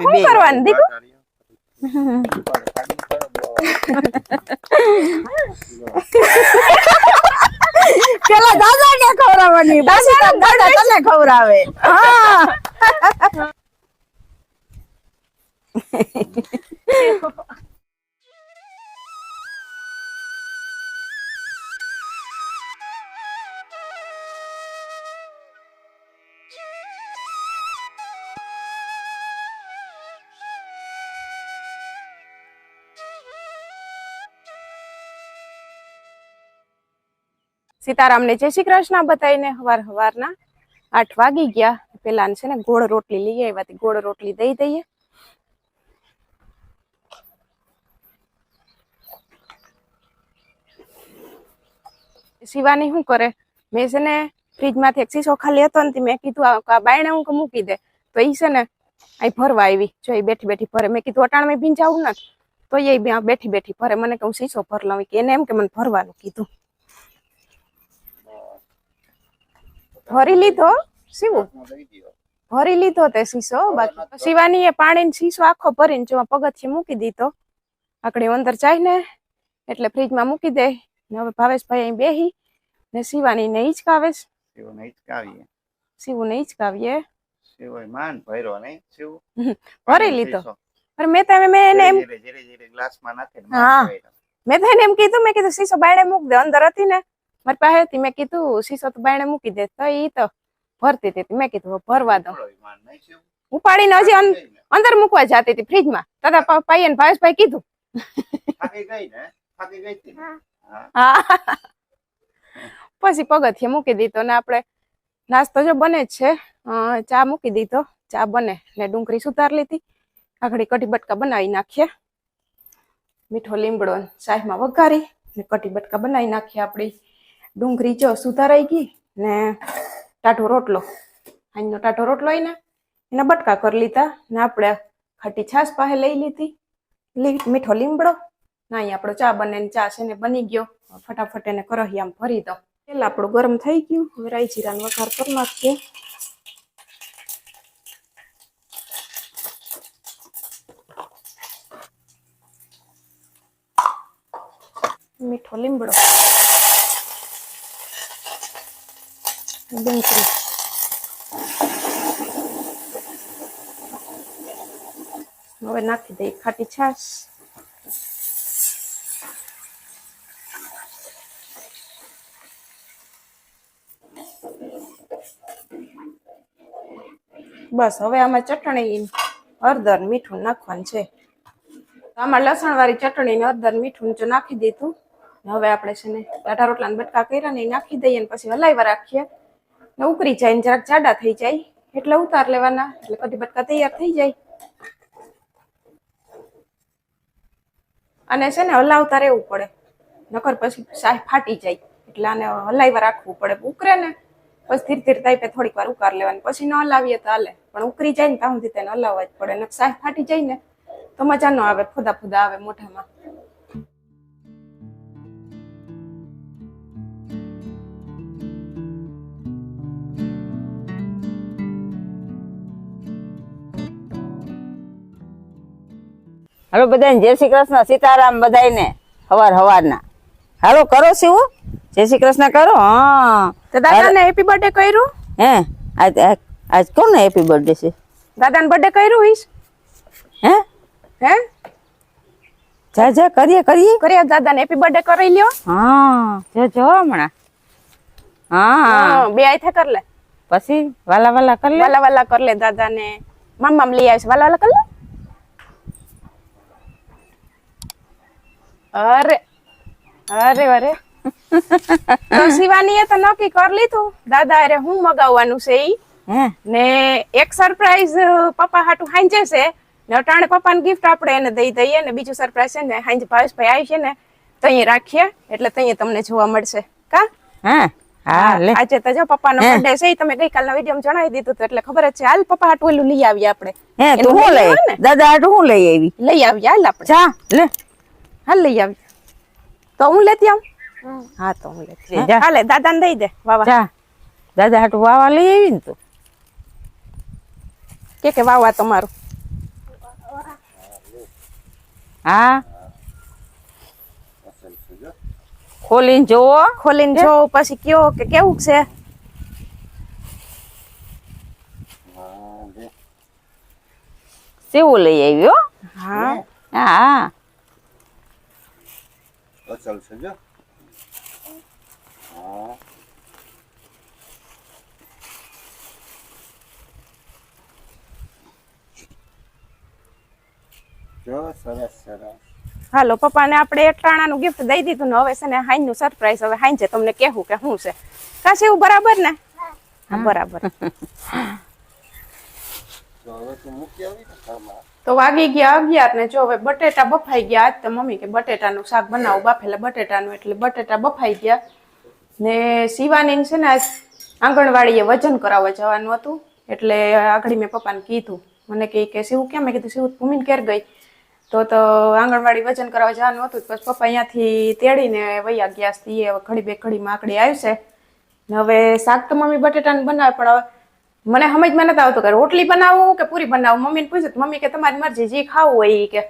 શું કરવાનું દીકુ? પેલા દાદા ને ખવડાવવાની? પછી દાદા તને ખવડાવે. હા. સીતારામને જય શ્રી કૃષ્ણ બતાવીને હવાર હવારના આઠ વાગી ગયા. પેલા છે ને ગોળ રોટલી લઈ આવ્યા ગોળ રોટલી દઈ દઈએ. શિવાની શું કરે? મેં છે ને ફ્રીજમાંથી એક શીશો ખાલી હતો ને મેં કીધું આ બાયણે હું મૂકી દે. તો એ છે ને અહીં ભરવા આવી. જો એ બેઠી બેઠી ભરે. મેં કીધું અટાણ મેં ભીંજાવું ને તો એ બેઠી બેઠી ભરે. મને કે હું શીશો ભર લઉં. કે એને એમ કે મને ભરવાનું કીધું. ભરી લીધો? સીવું ભરી લીધો તે શીશો? બાકી શિવાની એ પાણી શીશો આખો ભરીને જો પગથિયે મૂકી દીધો. આકડી અંદર જાય ને એટલે ફ્રીજમાં મૂકી દે. ને હવે ભાવેશભાઈ અહીં બેહી ને શિવાની ને હિંચકાવે. શિવને હિચકાવીએ. શિવું ને હિંચકાવીએ. શિવય માન ભર્યો નહીં શિવ? ભરી લીધો. પણ મેં તો મેં એને એમ ધીરે ધીરે ધીરે ગ્લાસમાં નાખીને હા. મેં તો એને એમ કીધું મેં કીધું શીશો બાયણે મૂક દે અંદર હતી ને. મારી પાસે હતી મેં કીધું શીશો તો બાયણે મૂકી દે. તો ઈ તો ભરતી હતી. મેં કીધું ભરવા દો? ઉપાડીને હજી અંદર મૂકવા જતી હતી ફ્રીજમાં. માં તથા ને ભાવેશભાઈ કીધું. પછી પગથિયે મૂકી દીધો ને આપણે નાસ્તો જો બને જ છે. ચા મૂકી દીધો. ચા બને ને ડુંગળી સુધાર લીધી. આખડી કઢી બટકા બનાવી નાખીએ. મીઠો લીમડો ને શાહીમાં વઘારી ને કઢી બટકા બનાવી નાખીએ આપણી. ડુંગળી જો સુધારાઈ ગઈ ને ટાઢો રોટલો. આજનો ટાઢો રોટલો એને એના બટકા કરી લીધા ને આપણે ખાટી છાશ પાસે લઈ લીધી. મીઠો લીમડો. ના અહીં આપણો ચા બને ચા છે ને બની ગયો. ફટાફટ એને કરહિયામાં ભરી દો. તેલ આપણું ગરમ થઈ ગયું. હવે રાઈ જીરાનો વઘાર કરી નાખીએ. મીઠો લીમડો. ડુંગળી હવે નાખી દઈએ ખાટી છાશ. બસ, હવે આમાં ચટણી, હળદર, મીઠું નાખવાનું છે. આમાં લસણ વાળી ચટણી ને હળદર, મીઠું નાખી દીધું હવે આપણે છે ને ટાટા રોટલા બટકા કર્યા ને નાખી દઈએ ને પછી હલાવ્યા રાખીએ. ને ઉકળી જાય ને જરાક જાડા થઈ જાય. એટલે ઉતાર લેવાના. એટલે કઢી બટકા તૈયાર થઈ જાય. અને છે ને હલાવતા રહેવું પડે. નકર પછી શાહ ફાટી જાય. એટલે આને હલાવ્યા રાખવું પડે. ઉકરે ને પછી ધીરે ધીરે તાઈપે થોડીક વાર ઉકાર લેવાની. પછી ન હલાવીએ તો હાલે. પણ ઉકરી જાય ને ત્યાં સુધી તેને હલાવવા જ પડે. ને સાહેબ ફાટી જાય ને તો મજા ન આવે. ફુદા ફુદા આવે મોઢામાં. હાલો બધાને જય શ્રી કૃષ્ણ સીતારામ બધાને હવાર હવારના. હાલો કરો શિવ જય શ્રી કૃષ્ણ કરો હા. તો દાદાને હેપી બર્થડે કર્યું? હે આજ આજ- કોને હેપી બર્થડે છે? દાદાને બર્થડે કર્યું ઈશ? હે? હે? જા જા કરીએ કરીએ. કરીએ દાદાને હેપી બર્થડે કરી લ્યો. હા જો જો હમણાં. હા હા, બે આઈથા કર લે. પછી વાલા વાલા કરી લે? વાલા વાલા કર લે દાદાને. મામ મામ લઈ આવીશ. વાલા વાલા કર લે? અરે અરે અરે. તો શિવાનીએ તો નક્કી કરી લીધું. દાદા અરે હું મગાવવાનું છે ઈ? ને એક સરપ્રાઈઝ પપ્પા હાટું હાંજે છે. ને અટાણે પપ્પાને ગિફ્ટ આપણે એને દઈ દઈએ ને બીજું સરપ્રાઈઝ છે ને હાંજે ભાવેશભાઈ આવી છે ને તઈ રાખીએ. એટલે તઈ તમને જોવા મળશે. કા? હા? હા લે. આજે તો જો પપ્પાનો. બર્થડે છે તમે ગઈકાલના વીડિયો જણાવી દીધું તો એટલે ખબર જ છે. હાલ પપ્પા હાટું લઈ આવીએ આપણે. હે તો હું લઈ દાદા હાટું હું લઈ આવી? લઈ આવીએ હાલ આપણે. ચા લે. હાલ લઈ આવીએ તો હું લેતી આવું? હા તો હું લેતી આવું. હાલે દાદાને દઈ દે વાવા. દાદા હાટું વાવા લઈ આવી ને તું. કે કે વાવા તમારું હા. ખોલીને જોવો. ખોલીને જો પછી કયો કે કેવું છે? સેવું લઈ આવ્યો? હા હા. અસલ છે જો હા જો સરસ સરસ. હાલો પપ્પાને આપણે એક ટાણાનું ગિફ્ટ દઈ દીધું ને હવે છે ને હાઈનું સરપ્રાઈઝ હવે હાઈ છે તમને કહેવું કે શું છે. કાશે એવું બરાબર ને? હા બરાબર. તો હવે તું મૂકી આવી ને ઘરમાં. તો વાગી ગયા અગિયાર ને જો હવે બટેટા બફાઈ ગયા આજ તો મમ્મી કે બટેટાનું શાક બનાવું, બાફેલા બટેટાનું, એટલે બટેટા બફાઈ ગયા. ને શિવાની છે ને આજ આંગણવાડીએ વજન કરાવવા જવાનું હતું, એટલે આગળ મેં પપ્પાને કીધું. મને કહે કે, શિવ, કેમ? મેં કીધું, શિવ ભૂમિને ઘેર ગઈ. તો તો આંગણવાડી વજન કરાવવા જવાનું હતું, પછી પપ્પા અહીંયાથી તેડીને વૈયા ગયા ઘડી બે ઘડીમાં આકડી આવશે ને હવે શાક તો મમ્મી બટેટાનું બનાવે, પણ હવે મને સમજમાં નતા આવતું કે રોટલી બનાવું કે પૂરી બનાવું? મમ્મીને પૂછ્યું મમ્મી કે તમારી મરજી જે ખાવું હોય કે.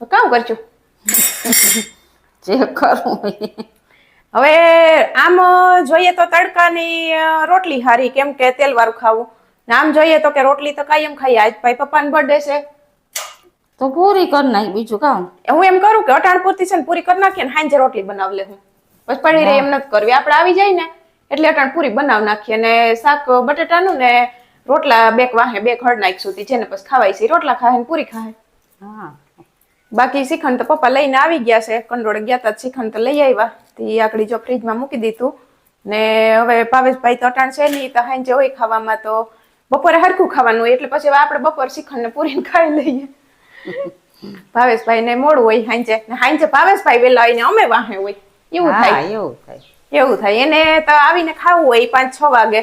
તો કામ કરજો. જે કરવું હવે આમ જોઈએ તો તડકાની રોટલી હારી કેમ કે તેલ વાળું ખાવું. ને આમ જોઈએ તો કે રોટલી તો કાયમ ખાઈએ. આજ ભાઈ પપ્પાનો બર્થડે છે. તો પૂરી કરી નાખ બીજું કામ. હું એમ કરું કે અટાણ પૂરતી છે ને પૂરી કરી નાખીએ ને હાંજે રોટલી બનાવી લે હું. પછી પડી રહી એમ નથી કરવી. આપણે આવી જાય ને. એટલે અટાણ પૂરી બનાવી નાખીએ ને શાક બટાટાનું ને રોટલા બે વાહે બે ખડ નાખીશું તી જેને પછી ખાવાય છે રોટલા ખાય ને પૂરી ખાય. હા. બાકી શ્રીખંડ તો પપ્પા લઈને આવી ગયા છે કંડોળે ગયા તા શ્રીખંડ તો લઈ આવ્યા. તે આકડી જો ફ્રીજમાં મૂકી દીધું. ને હવે ભાવેશભાઈ તો અટાણ છે નહીં તો હાંજે હોય ખાવામાં તો બપોરે હરખું ખાવાનું હોય એટલે પછી આપણે બપોર શ્રીખંડ ને પૂરીને ખાઈ લઈએ. ભાવેશભાઈ ને મોડું હોય હાંજે. હાંજે ભાવેશભાઈ વેલા હોય ને અમે વાહે હોય. એવું થાય. એવું થાય. એવું થાય. એને તો આવીને ખાવું હોય પાંચ છ વાગે.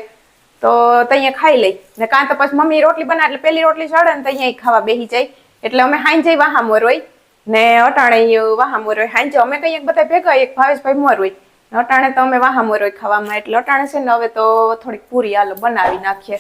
તો ત્યાં ખાઈ લઈ. ને કાં તો પછી મમ્મી રોટલી બનાવે એટલે પેલી રોટલી ચડે ને ત્યાં ખાવા બેસી જાય. એટલે અમે હાંજે વાહા મોર હોય ને અટાણે વાહા મોર હોય હાંજે અમે કઈ બધા ભેગા એક ભાવેશભાઈ મોર હોય ને અટાણે તો અમે વાહા મોર હોય ખાવામાં. એટલે અટાણે છે ને હવે તો થોડીક પૂરી આલો બનાવી નાખીએ.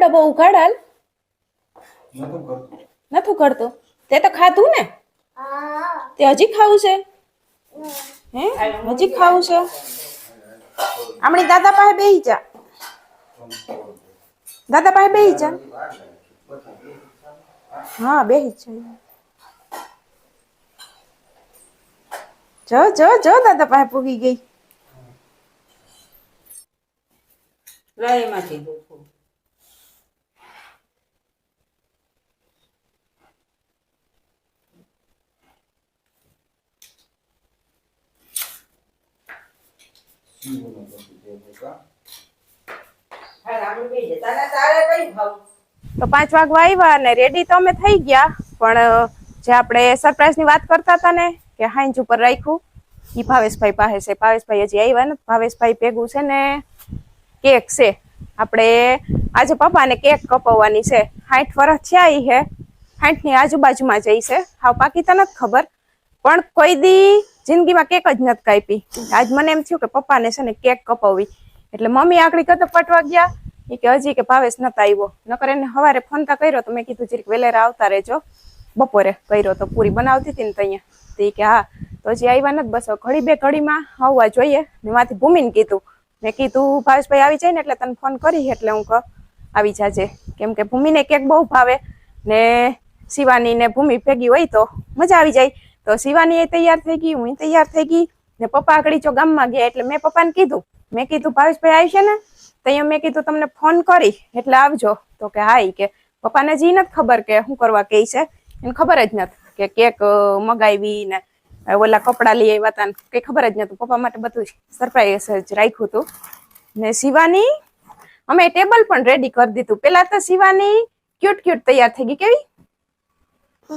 ડબ્બો ઉઘાડાલ? નથી કરતો. તે તો ખાધું ને? તે હજી ખાવું છે? હે? હજી ખાવું છે? આપણી દાદા પાસે બેહી જા. દાદા પાસે બેહી જા. હા બેહી જા જો. જો જો દાદા પાસે પૂગી ગઈ. એમાંથી તો પાંચ વાગવા આવ્યા અને રેડી તો અમે થઈ ગયા, પણ જે આપણે સરપ્રાઈઝની વાત કરતા હતા ને, કે હાઈન્જ ઉપર રાખ્યું, ઈ ભાવેશભાઈ પાસે છે. ભાવેશભાઈ હજી આવ્યા ને ભાવેશભાઈ ભેગું છે ને, કેક છે. આપણે આજે પપ્પાને કેક કપાવવાની છે. સાઠ વર્ષ થયા ઈ હે. સાઠની આજુબાજુમાં જઈ છે. હાવ પાકી તો નથી ખબર, પણ કોઈ દી જિંદગીમાં કેક જ નથી કાપી. આજ મને એમ થયું કે પપ્પાને છે ને કેક કપાવવી. એટલે મમ્મી આગળ કતો પટવા ગયા ઈ કે હજી કે ભાવેશ નતા આવ્યો. નકર એને સવારે ફોન તા કર્યો તો મેં કીધું, જરીક વેલેરા આવતા રહેજો. બપોરે કર્યો તો પૂરી બનાવતી હતી ને તઅહીંયા તો એ કે, હા. તો હજી આવ્યા નથી બસ. ઘડી બે ઘડીમાં આવવા જોઈએ. ને માંથી ભૂમિને કીધું. મેં કીધું, ભાવેશભાઈ આવી જાય ને એટલે તને ફોન કરી એટલે હું કહું, આવી જાજે. કેમ કે ભૂમિને કેક બહુ ભાવે ને શિવાની ને ભૂમિ ભેગી હોય તો મજા આવી જાય. તો શિવાની એ તૈયાર થઈ ગઈ, હું તૈયાર થઈ ગઈ ને પપ્પા આગળ જો ગામમાં ગયા એટલે મેં પપ્પાને કીધું. મેં કીધું, ભાવેશભાઈ આવશે ને? તો અહીંયા મેં કીધું તમને ફોન કરી એટલે આવજો. તો કે હા કે પપ્પાને જી નથી ખબર કે શું કરવા કે છે. એને ખબર જ નથી કે કેક મગાવી ને ઓલા કપડા લઈ આવ્યા હતા કઈ ખબર જ નતું પપ્પા માટે બધું સરપ્રાઈઝ જ રાખ્યું હતું. ને શિવાની અમે ટેબલ પણ રેડી કરી દીધું. પેલા તો શિવાની ક્યુટ ક્યુટ તૈયાર થઈ ગઈ. કેવી?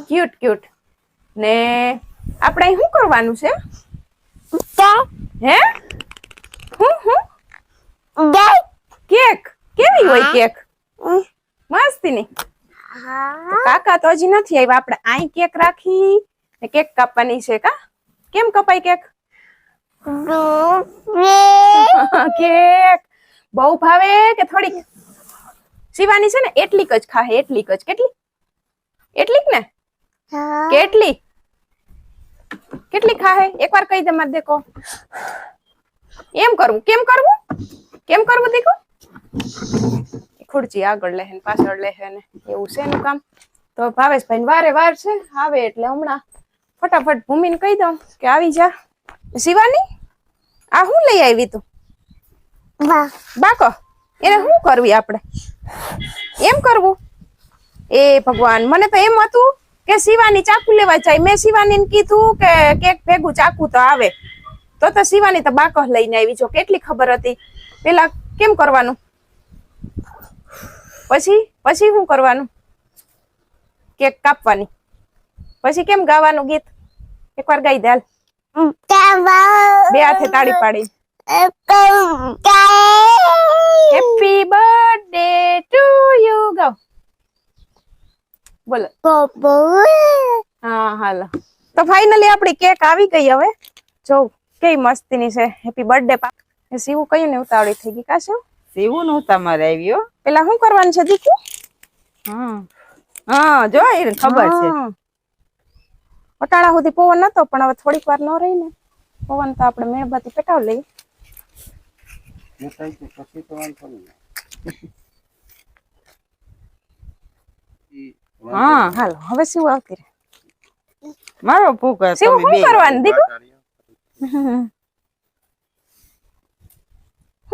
ક્યુટ ક્યુટ ને આપણે શું કરવાનું છે? હે? હોય કેક? મસ્તી ની કાકા તો હજી નથી આવ્યા. આપણે આઈ કેક રાખી ને કેક કાપવાની છે કા? કેમ કપાય કેક? કેક. બહુ ભાવે કે થોડીક? શિવાની છે ને એટલીક જ ખાહે એટલીક જ. કેટલી? એટલીક ને? કેટલી? કેટલી ખાહે? એકવાર કહી દે મારે દેખો એમ કરવું કેમ કરવું? કેમ કરવું દેખો? ખુરચી આગળ લે પાછળ લે ને એવું છે એનું કામ. તો ભાવેશભાઈ વારે વાર છે આવે એટલે હમણાં ફટાફટ ભૂમિને કહી દઉં કે આવી જા. શિવાની આ હું લઈ આવી તું? બાકો એને શું કરવી આપણે? એમ કરવું? એ ભગવાન મને તો એમ હતું કે શિવાની ચાકુ લેવા જાય. મેં શિવાનીને કીધું કે કેક ભેગું ચાકુ તો આવે. તો તો શિવાની તો બાકહ લઈને આવી. જો કેટલી ખબર હતી. પેલા કેમ કરવાનું? પછી પછી શું કરવાનું? કેક કાપવાની. પછી કેમ ગાવાનું ગીત? એકવાર ગાઈ દે બે હાથે તાળી પાડી હેપી બર્થડે ટુ યુ ગો બોલો. હા, હાલો. તો ફાઇનલી આપણી કેક આવી ગઈ હવે. જો કેવી મસ્તીની છે. હેપી બર્થડે પા સીવું કયું ને ઉતાવળી થઈ ગઈ. કાશું સીવું નું તમારે આવ્યો પેલા શું કરવાનું છે દીકુ? હા. હા જો એને ખબર છે. અટાણા સુધી પવન નતો પણ હવે થોડીક વાર ન રહી ને. પવન તો આપણે મીણબત્તી પેટાવ લઈ હા હાલો હવે શું આવતી રહે? મારો ભૂખ શું કરવાનું દીકુ?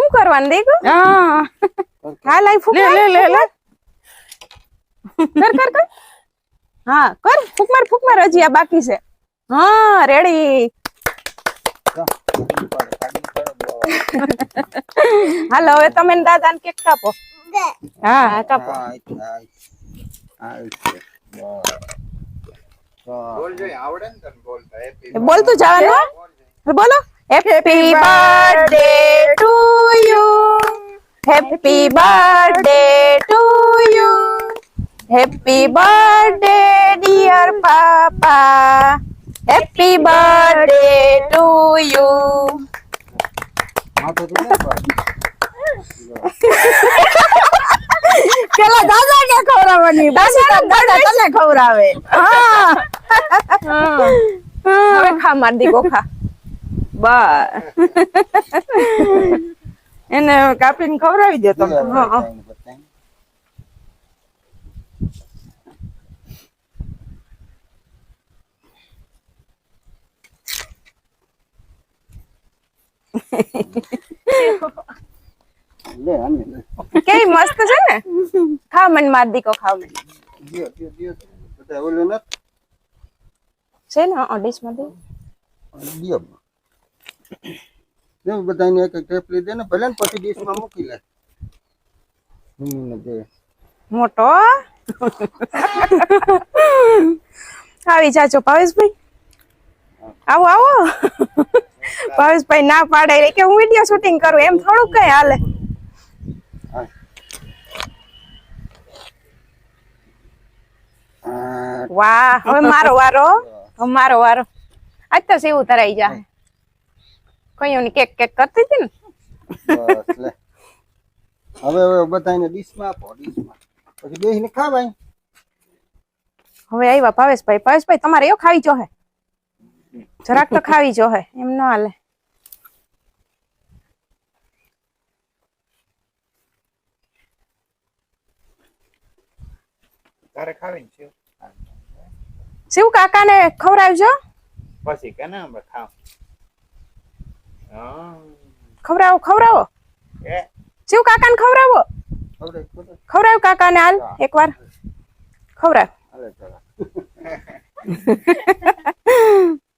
શું કરવાનું દીકુ હા હાલ આઈ ફૂક લે માર, લે લે લે કર કર કર હા કર ફૂક માર ફૂક માર હજી આ બાકી છે હા રેડી હાલો હવે તમે ને દાદા ને કેક કાપો હા હા કાપો બોલજો આવડે ને તને બોલતા happy એ બોલતું જવાનું હો? બોલો happy birthday to you happy birthday to you happy birthday dear papa happy birthday to you માથું તો નહીં પાડે. પેલા દાદા ને ખવડાવવાની પછી તાર દાદા તને ખવડાવે હા હવે ખા માર દીકો ખા બસ એને કાપીને ખવડાવી દો તમે. હા. કેવી મસ્ત છે ને? ખાવ મન માર દીકો ખાવ મને? છે ને ડીશમાં દે દે બધાને એક એક ટેપલી દે ને ભલે ને પછી ડીશમાં મૂકી લે. હમ, દે. મોટો? આવી જાજો ભાવેશભાઈ. આવો આવો. ભાવેશભાઈ ના પાડે એટલે કે હું વીડિયો શૂટિંગ કરું એમ થોડુંક કઈ હાલે. વાહ હવે મારો વારો. હવે મારો વારો. આજ તો સેવું તરાઈ જા. કયું ની કેક કેક કરતી હતી ને? બસ લે. હવે હવે બધાને ડીશમાં આપો ડીશમાં. પછી બેસીને ખાવાય. હવે આવ્યા ભાવેશભાઈ. ભાવેશભાઈ તમારે એવો ખાવી જોહે? જરાક તો ખાવી જોહે. એમ ન હાલે. તારે ખાવી છે? શિવ કાકાને ખવડાવજો. પછી કે ને અમે ખાવ. ખવડાવો એ? શિવ કાકાને ખવડાવો. ખવડાય, ખવડાય. ખવડાવ કાકાને હાલ એકવાર. ચાલો.